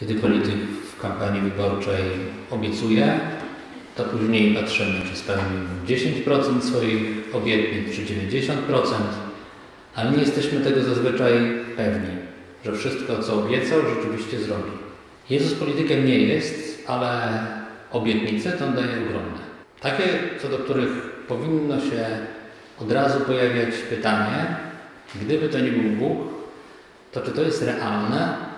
Kiedy polityk w kampanii wyborczej obiecuje, to później patrzymy, czy spełnił 10% swoich obietnic, czy 90%, ale nie jesteśmy tego zazwyczaj pewni, że wszystko, co obiecał, rzeczywiście zrobi. Jezus politykiem nie jest, ale obietnice to daje ogromne. Takie, co do których powinno się od razu pojawiać pytanie, gdyby to nie był Bóg, to czy to jest realne?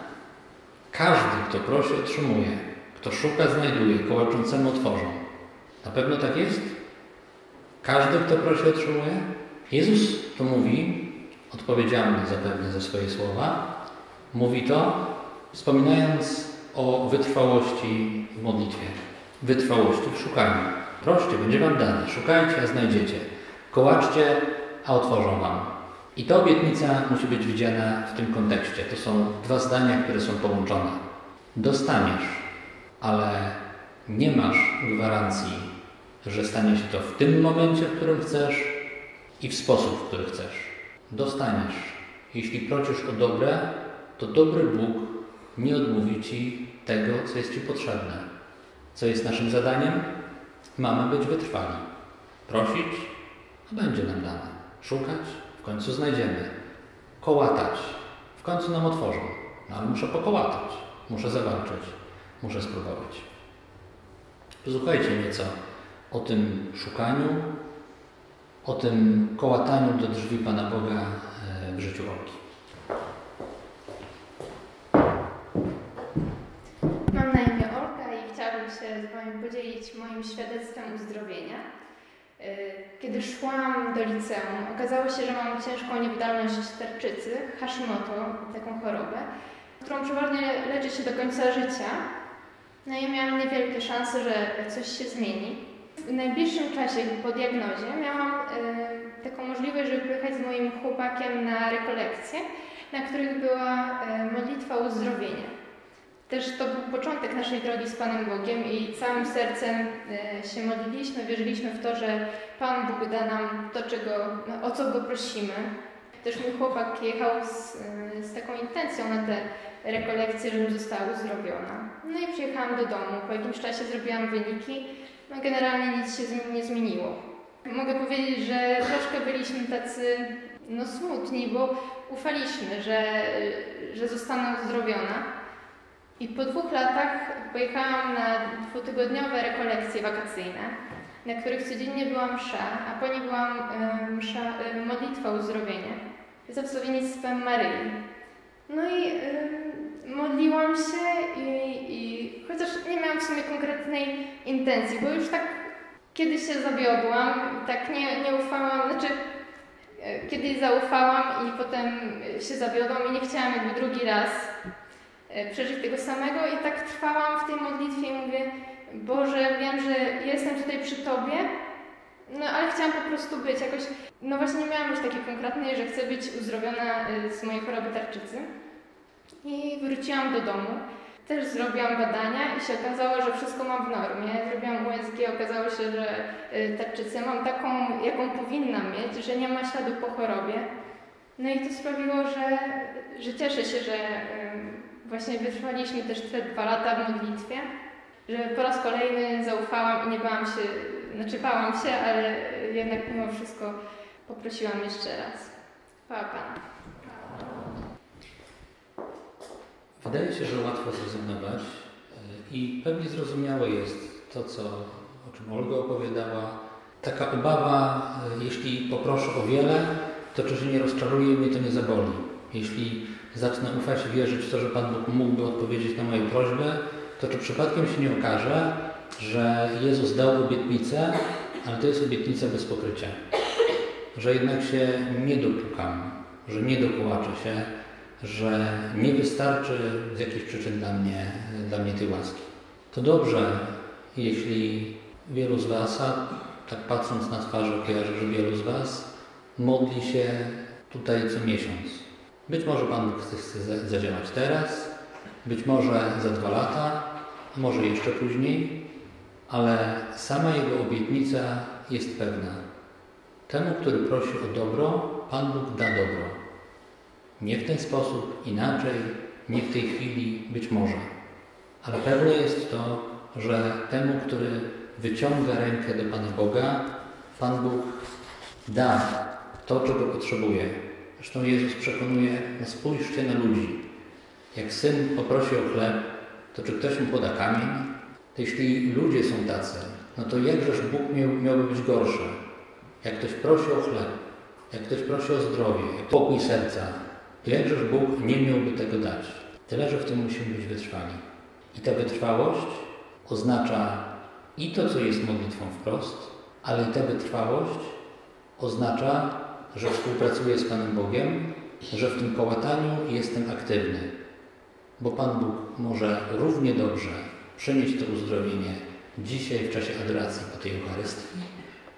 Każdy, kto prosi, otrzymuje. Kto szuka, znajduje. Kołaczącemu otworzą. Na pewno tak jest? Każdy, kto prosi, otrzymuje? Jezus to mówi, odpowiedzialny zapewne za swoje słowa, mówi to, wspominając o wytrwałości w modlitwie, wytrwałości w szukaniu. Proście, będzie Wam dane, szukajcie, a znajdziecie. Kołaczcie, a otworzą Wam. I ta obietnica musi być widziana w tym kontekście. To są dwa zdania, które są połączone. Dostaniesz, ale nie masz gwarancji, że stanie się to w tym momencie, w którym chcesz i w sposób, w który chcesz. Dostaniesz. Jeśli prosisz o dobre, to dobry Bóg nie odmówi Ci tego, co jest Ci potrzebne. Co jest naszym zadaniem? Mamy być wytrwali. Prosić, a będzie nam dane. Szukać, w końcu znajdziemy. Kołatać, w końcu nam otworzą. No ale muszę pokołatać, muszę zawalczyć, muszę spróbować. Posłuchajcie nieco o tym szukaniu, o tym kołataniu do drzwi Pana Boga e, w życiu Olki. Mam na imię Olka i chciałabym się z Wami podzielić moim świadectwem uzdrowienia. E, kiedy szłam do liceum, okazało się, że mam ciężką niewydolność tarczycy, Hashimoto, taką chorobę, którą przeważnie leczy się do końca życia. No i miałam niewielkie szanse, że coś się zmieni. W najbliższym czasie po diagnozie miałam e, taką możliwość, żeby pojechać z moim chłopakiem na rekolekcje, na których była e, modlitwa uzdrowienia. Też to był początek naszej drogi z Panem Bogiem i całym sercem e, się modliliśmy, wierzyliśmy w to, że Pan Bóg da nam to, czego, no, o co Go prosimy. Też mój chłopak jechał z, e, z taką intencją na te rekolekcje, żebym została uzdrowiona. No i przyjechałam do domu. Po jakimś czasie zrobiłam wyniki. No generalnie nic się nie zmieniło. Mogę powiedzieć, że troszkę byliśmy tacy no, smutni, bo ufaliśmy, że, że zostanę uzdrowiona. I po dwóch latach pojechałam na dwutygodniowe rekolekcje wakacyjne, na których codziennie była msza, a po niej byłam y, msza, y, modlitwa uzdrowienia za wsławienictwem Maryi. No i y, modliłam się i, i chociaż nie miałam w sumie konkretnej intencji, bo już tak kiedyś się zawiodłam, tak nie, nie ufałam, znaczy kiedyś zaufałam i potem się zawiodłam i nie chciałam jakby drugi raz E, przeżyć tego samego i tak trwałam w tej modlitwie i mówię, Boże, wiem, że jestem tutaj przy Tobie, no ale chciałam po prostu być jakoś, no właśnie nie miałam już takiej konkretnej, że chcę być uzdrowiona e, z mojej choroby tarczycy. I wróciłam do domu. Też zrobiłam badania i się okazało, że wszystko mam w normie. Zrobiłam USG, okazało się, że e, tarczycę mam taką, jaką powinnam mieć, że nie ma śladu po chorobie. No i to sprawiło, że, że cieszę się, że Właśnie wytrwaliśmy też te dwa lata w modlitwie, że po raz kolejny zaufałam i nie bałam się, znaczy bałam się, ale jednak mimo wszystko poprosiłam jeszcze raz. Chwała Pana. Wydaje się, że łatwo zrezygnować e, i pewnie zrozumiałe jest to, co, o czym Olga opowiadała. Taka obawa, e, jeśli poproszę o wiele, to czy się nie rozczaruje mnie, to nie zaboli. Jeśli zacznę ufać i wierzyć w to, że Pan Bóg mógłby odpowiedzieć na moją prośbę, to czy przypadkiem się nie okaże, że Jezus dał obietnicę, ale to jest obietnica bez pokrycia. Że jednak się nie dopukam, że nie dokułaczę się, że nie wystarczy z jakichś przyczyn dla mnie, dla mnie tej łaski. To dobrze, jeśli wielu z Was, a tak patrząc na twarze kojarzę, że wielu z Was modli się tutaj co miesiąc być może Pan Bóg chce zadziałać teraz, być może za dwa lata, może jeszcze później, ale sama Jego obietnica jest pewna. Temu, który prosi o dobro, Pan Bóg da dobro. Nie w ten sposób, inaczej, nie w tej chwili, być może. Ale pewne jest to, że temu, który wyciąga rękę do Pana Boga, Pan Bóg da to, czego potrzebuje. Zresztą Jezus przekonuje, no spójrzcie na ludzi. Jak syn poprosi o chleb, to czy ktoś mu poda kamień? Jeśli ludzie są tacy, no to jakżeż Bóg miał, miałby być gorszy? Jak ktoś prosi o chleb, jak ktoś prosi o zdrowie, jak pokój serca, to jakżeż Bóg nie miałby tego dać? Tyle, że w tym musimy być wytrwali. I ta wytrwałość oznacza i to, co jest modlitwą wprost, ale i ta wytrwałość oznacza, że współpracuję z Panem Bogiem, że w tym kołataniu jestem aktywny, bo Pan Bóg może równie dobrze przynieść to uzdrowienie dzisiaj w czasie adoracji po tej Eucharystii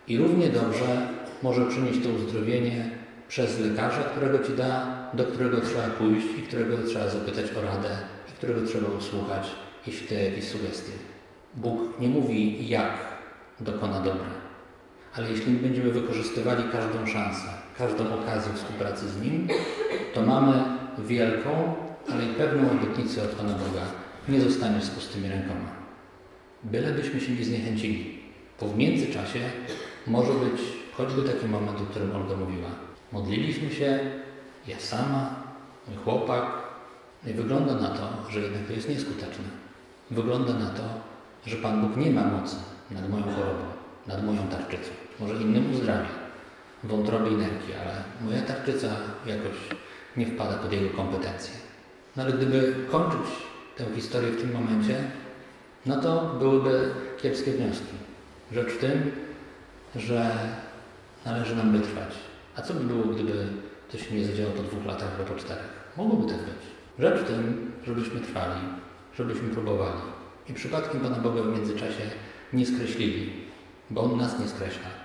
i równie dobrze może przynieść to uzdrowienie przez lekarza, którego Ci da, do którego trzeba pójść i którego trzeba zapytać o radę i którego trzeba usłuchać, jeśli te jakieś sugestie. Bóg nie mówi, jak dokona dobra, ale jeśli będziemy wykorzystywali każdą szansę, każdą okazję współpracy z Nim, to mamy wielką, ale i pewną obietnicę od Pana Boga. Nie zostaniesz z pustymi rękoma. Bylebyśmy się nie zniechęcili, bo w międzyczasie może być choćby taki moment, o którym Olga mówiła. Modliliśmy się, ja sama, mój chłopak, no i wygląda na to, że jednak to jest nieskuteczne. Wygląda na to, że Pan Bóg nie ma mocy nad moją chorobą, nad moją tarczycą. Może innym uzdrawia wątroby i nerki, ale moja tarczyca jakoś nie wpada pod jego kompetencje. No ale gdyby kończyć tę historię w tym momencie, no to byłyby kiepskie wnioski. Rzecz w tym, że należy nam wytrwać. A co by było, gdyby to się nie zadziało po dwóch latach albo po czterech? Mogłoby tak być. Rzecz w tym, żebyśmy trwali, żebyśmy próbowali i przypadkiem Pana Boga w międzyczasie nie skreślili, On nás nestrešá.